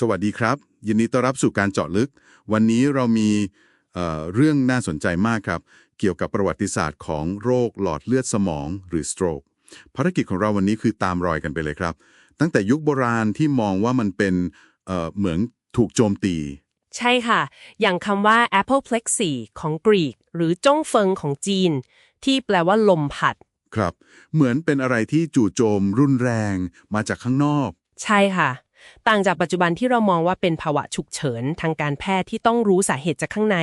สวัสดีครับ ยินดีต้อนรับสู่การเจาะลึก วันนี้เรามีเอ่อเรื่องน่าสนใจมากครับ เกี่ยวกับประวัติศาสตร์ของโรคหลอดเลือดสมองหรือ stroke ภารกิจของเราวันนี้คือตามรอยกันไปเลยครับ ตั้งแต่ยุคโบราณที่มองว่ามันเป็นเอ่อเหมือนถูกโจมตี ใช่ค่ะ อย่างคำว่า apoplexy ของกรีก หรือจ้งเฟิงของจีน ที่แปลว่าลมพัด ครับ เหมือนเป็นอะไรที่จู่โจมรุนแรงมาจากข้างนอก ใช่ค่ะ ต่างจากปัจจุบันที่เรามองว่าเป็นภาวะฉุกเฉินทางการแพทย์ที่ต้องรู้สาเหตุจากข้างใน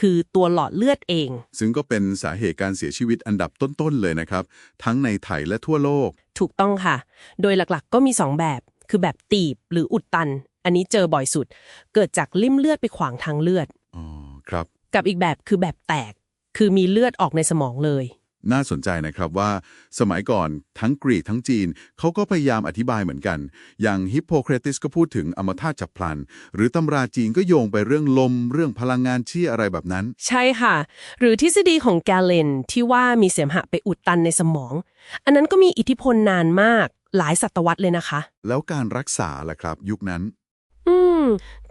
คือตัวหลอดเลือดเอง ซึ่งก็เป็นสาเหตุการเสียชีวิตอันดับต้นๆเลยนะครับ ทั้งในไทยและทั่วโลก ถูกต้องค่ะ โดยหลักๆ ก็มี 2 แบบ คือแบบตีบหรืออุดตัน อันนี้เจอบ่อยสุด เกิดจากลิ่มเลือดไปขวางทางเลือด อ๋อ ครับ กับอีกแบบคือแบบแตก คือมีเลือดออกในสมองเลย น่าสนใจนะครับว่า สมัยก่อนทั้งกรีกทั้งจีนเขาก็พยายามอธิบายเหมือนกัน อย่างฮิปโปเครติสก็พูดถึงอมตะฉับพลัน หรือตำราจีนก็โยงไปเรื่องลม เรื่องพลังงานชี่อะไรแบบนั้น ใช่ค่ะ หรือทฤษฎีของแกลเลนที่ว่ามีเสมหะไปอุดตันในสมอง อันนั้นก็มีอิทธิพลนานมาก หลายศตวรรษเลยนะคะ แล้วการรักษาล่ะครับ ยุคนั้นอืม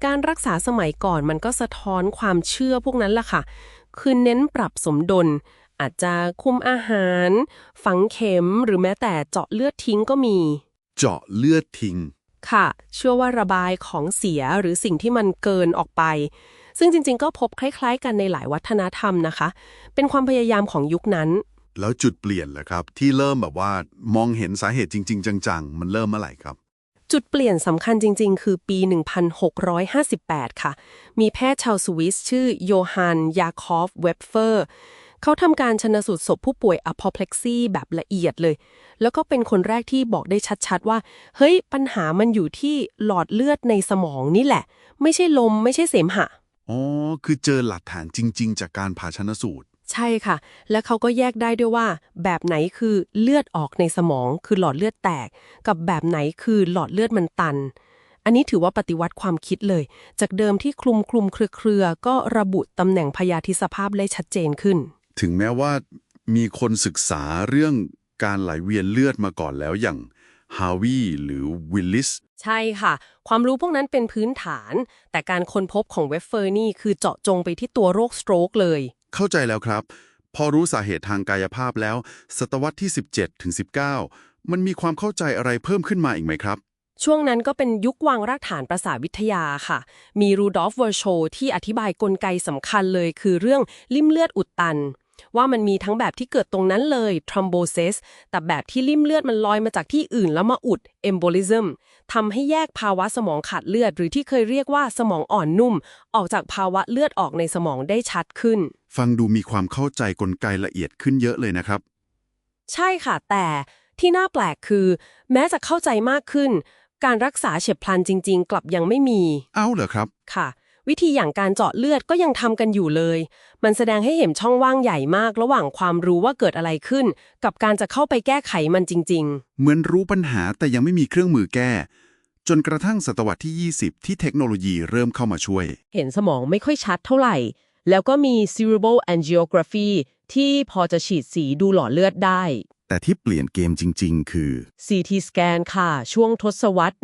การรักษาสมัยก่อนมันก็สะท้อนความเชื่อพวกนั้นล่ะค่ะ คือเน้นปรับสมดุล อาจจะคุมอาหาร ฝังเข็มหรือแม้แต่เจาะเลือดทิ้งก็มี เจาะเลือดทิ้ง ค่ะ เชื่อว่าระบายของเสียหรือสิ่งที่มันเกินออกไป ซึ่งจริง ๆ ก็พบคล้าย ๆ กันในหลายวัฒนธรรมนะคะ เป็นความพยายามของยุคนั้น แล้วจุดเปลี่ยนล่ะครับ ที่เริ่มแบบว่ามองเห็นสาเหตุจริง ๆ จังๆ มันเริ่มเมื่อไหร่ครับจุดเปลี่ยนสำคัญจริง ๆ คือปี 1658 ค่ะ มีแพทย์ชาวสวิสชื่อโยฮัน ยาคอฟ เวบเฟอร์ เขาทำการชนสูตรศพผู้ป่วย apoplexy แบบละเอียดเลย แล้วก็เป็นคนแรกที่บอกได้ชัดๆว่า เฮ้ย ปัญหามันอยู่ที่หลอดเลือดในสมองนี่แหละ ไม่ใช่ลมไม่ใช่เสมหะ อ๋อ คือเจอหลักฐานจริง ๆ จากการผ่าชนสูตร ใช่ค่ะ และเขาก็แยกได้ด้วยว่า แบบไหนคือเลือดออกในสมอง คือหลอดเลือดแตก กับแบบไหนคือหลอดเลือดมันตัน อันนี้ถือว่าปฏิวัติความคิดเลย จากเดิมที่คลุมคลุมเครือเครือๆก็ระบุตำแหน่งพยาธิสภาพได้ชัดเจนขึ้น ถึงแม้ว่ามีคนศึกษาเรื่องการไหลเวียนเลือดมาก่อนแล้วอย่างฮาวีหรือวิลลิสใช่ค่ะ ความรู้พวกนั้นเป็นพื้นฐาน แต่การค้นพบของเวฟเฟอร์นี่คือเจาะจงไปที่ตัวโรคสโตรกเลย เข้าใจแล้วครับ พอรู้สาเหตุทางกายภาพแล้ว ศตวรรษที่ 17ถึง19 มันมีความเข้าใจอะไรเพิ่มขึ้นมาอีกไหมครับ ช่วงนั้นก็เป็นยุควางรากฐานประสาทวิทยาค่ะ มีรูดอล์ฟเวอร์โชที่อธิบายกลไกสำคัญเลย คือเรื่องลิ่มเลือดอุดตัน ว่ามันมีทั้งแบบที่เกิดตรงนั้นเลย thrombosis แต่แบบที่ลิ่มเลือดมันลอยมาจากที่อื่นแล้วมาอุด embolism ทำให้แยกภาวะสมองขาดเลือด หรือที่เคยเรียกว่าสมองอ่อนนุ่ม ออกจากภาวะเลือดออกในสมองได้ชัดขึ้น ฟังดูมีความเข้าใจกลไกละเอียดขึ้นเยอะเลยนะครับ ใช่ค่ะ แต่ที่น่าแปลกคือ แม้จะเข้าใจมากขึ้น การรักษาเฉียบพลันจริง ๆ กลับยังไม่มี เอ้าเหรอครับ ค่ะ วิธีอย่างการเจาะเลือดก็ยังทำกันอยู่เลย มันแสดงให้เห็นช่องว่างใหญ่มากระหว่างความรู้ว่าเกิดอะไรขึ้น กับการจะเข้าไปแก้ไขมันจริงเหมือนรู้ปัญหาแต่ยังไม่มีเครื่องมือแก้ จนกระทั่งศตวรรษที่ 20 ที่เทคโนโลยีเริ่มเข้ามาช่วยๆเห็นสมองไม่ค่อยชัดเท่าไหร่ แล้วก็มี cerebral angiography ที่พอจะฉีดสีดูหลอดเลือดได้ แต่ที่เปลี่ยนเกมจริง ๆ คือ CT scan ค่ะ ช่วงทศวรรษ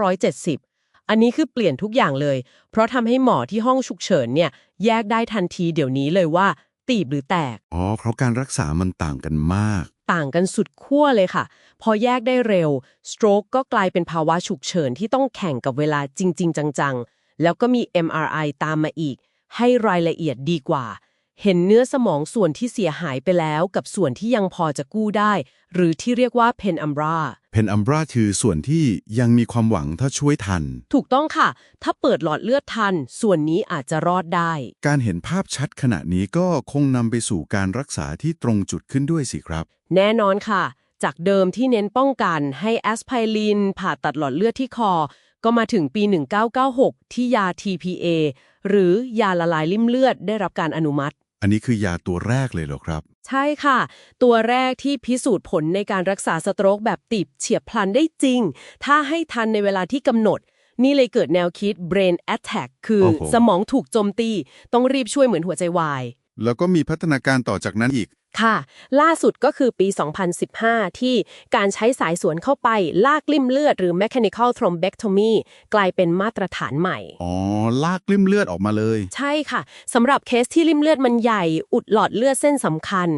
1970 อันนี้คือเปลี่ยนทุกอย่างเลย เพราะทำให้หมอที่ห้องฉุกเฉินเนี่ยแยกได้ทันทีเดี๋ยวนี้เลยว่า ตีบหรือแตก อ๋อ เพราะการรักษามันต่างกันมาก ต่างกันสุดขั้วเลยค่ะ พอแยกได้เร็ว stroke ก็กลายเป็นภาวะฉุกเฉินที่ต้องแข่งกับเวลาจริง ๆ จังๆ แล้วก็มี MRI ตามมาอีก ให้รายละเอียดดีกว่า เห็นเนื้อสมองส่วนที่เสียหายไปแล้วกับส่วนที่ยังพอจะกู้ได้ หรือที่เรียกว่า penumbra เพนอัมบราคือส่วนที่ยังมีความหวังถ้าช่วยทัน ถูกต้องค่ะ ถ้าเปิดหลอดเลือดทัน ส่วนนี้อาจจะรอดได้ การเห็นภาพชัดขณะนี้ก็คงนำไปสู่การรักษาที่ตรงจุดขึ้นด้วยสิครับ แน่นอนค่ะ จากเดิมที่เน้นป้องกันให้แอสไพรินผ่าตัดหลอดเลือดที่คอ ก็มาถึงปี 1996 ที่ยา TPA หรือยาละลายริ่มเลือดได้รับการอนุมัติ อันนี้คือยาตัวแรกเลยเหรอครับ ใช่ค่ะ ตัวแรกที่พิสูจน์ผลในการรักษาสโตรกแบบติบเฉียบพลันได้จริง ถ้าให้ทันในเวลาที่กำหนด นี่เลยเกิดแนวคิด brain attack คือโอ้โห สมองถูกโจมตี ต้องรีบช่วยเหมือนหัวใจวาย แล้วก็มีพัฒนาการต่อจากนั้นอีก ค่ะ ล่าสุดก็คือปี 2015 ที่การใช้สายสวนเข้าไปลากลิ่มเลือดหรือ mechanical thrombectomy กลายเป็นมาตรฐานใหม่ อ๋อ ลากกลิ้มเลือดออกมาเลย ใช่ค่ะสำหรับเคสที่ลิ่มเลือดมันใหญ่ อุดหลอดเลือดเส้นสำคัญ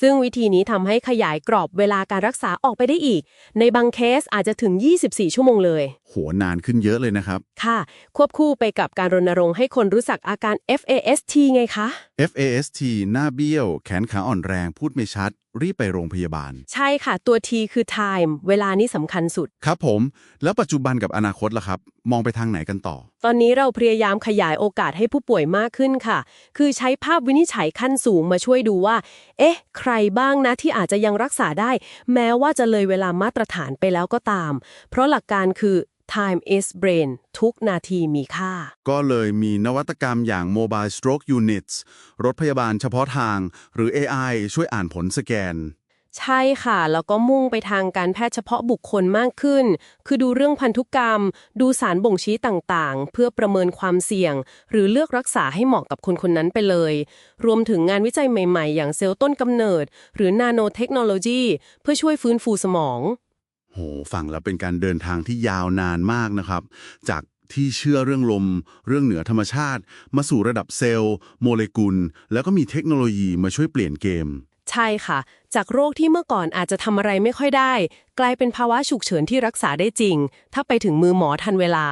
ซึ่งวิธีนี้ทำให้ขยายกรอบเวลาการรักษาออกไปได้อีก ในบางเคสอาจจะถึง 24 ชั่วโมงเลย โห นานขึ้นเยอะเลยนะครับ ค่ะ ควบคู่ไปกับการรณรงค์ให้คนรู้จักอาการ FAST ไงคะ FAST หน้าเบี้ยว แขนขาอ่อนแรงพูดไม่ชัด รีบไปโรงพยาบาล ใช่ค่ะ ตัว T คือ time เวลานี้สำคัญสุด ครับผม แล้วปัจจุบันกับอนาคตล่ะครับ มองไปทางไหนกันต่อ ตอนนี้เราพยายามขยายโอกาสให้ผู้ป่วยมากขึ้นค่ะ คือใช้ภาพวินิจฉัยขั้นสูงมาช่วยดูว่า เอ๊ะ ใครบ้างนะที่อาจจะยังรักษาได้ แม้ว่าจะเลยเวลามาตรฐานไปแล้วก็ตาม เพราะหลักการคือ time is brain ทุกนาทีมีค่า ก็เลยมีนวัตกรรมอย่าง Mobile Stroke Units รถพยาบาลเฉพาะทาง หรือ AI ช่วยอ่านผลสแกน ใช่ค่ะ แล้วก็มุ่งไปทางการแพทย์เฉพาะบุคคลมากขึ้น คือดูเรื่องพันธุกรรม ดูสารบ่งชี้ต่างๆ เพื่อประเมินความเสี่ยง หรือเลือกรักษาให้เหมาะกับคนคนนั้นไปเลย รวมถึงงานวิจัยใหม่ๆ อย่างเซลล์ต้นกำเนิด หรือนาโนเทคโนโลยีเพื่อช่วยฟื้นฟูสมอง โหฟังแล้วเป็นการเดินทางที่ยาวนานมากนะครับ จากที่เชื่อเรื่องลม เรื่องเหนือธรรมชาติ มาสู่ระดับเซลล์ โมเลกุล แล้วก็มีเทคโนโลยีมาช่วยเปลี่ยนเกม ใช่ค่ะ จากโรคที่เมื่อก่อนอาจจะทำอะไรไม่ค่อยได้ กลายเป็นภาวะฉุกเฉินที่รักษาได้จริง ถ้าไปถึงมือหมอทันเวลา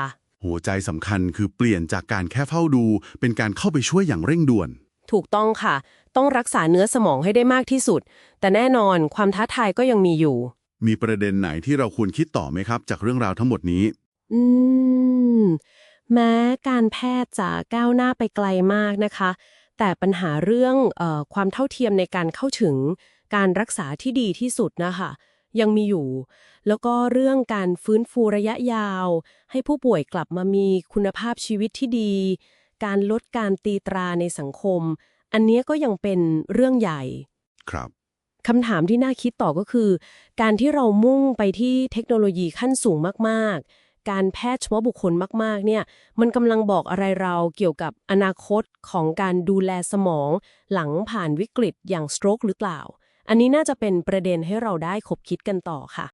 หัวใจสำคัญคือเปลี่ยนจากการแค่เฝ้าดู เป็นการเข้าไปช่วยอย่างเร่งด่วน ถูกต้องค่ะ ต้องรักษาเนื้อสมองให้ได้มากที่สุด แต่แน่นอนความท้าทายก็ยังมีอยู่ มีประเด็นไหนที่เราควรคิดต่อไหมครับ จากเรื่องราวทั้งหมดนี้ อืม แม้การแพทย์จะก้าวหน้าไปไกลมากนะคะ แต่ปัญหาเรื่องเออความเท่าเทียมในการเข้าถึงการรักษาที่ดีที่สุดนะคะยังมีอยู่ แล้วก็เรื่องการฟื้นฟูระยะยาว ให้ผู้ป่วยกลับมามีคุณภาพชีวิตที่ดี การลดการตีตราในสังคม อันเนี้ยก็ยังเป็นเรื่องใหญ่ ครับ คำถามที่น่าคิดต่อก็คือ การที่เรามุ่งไปที่เทคโนโลยีขั้นสูงมาก ๆ การแพทย์เฉพาะบุคคลมาก ๆ เนี่ย มันกำลังบอกอะไรเราเกี่ยวกับอนาคตของการดูแลสมอง หลังผ่านวิกฤตอย่างสโตรกหรือเปล่า อันนี้น่าจะเป็นประเด็นให้เราได้คบคิดกันต่อค่ะ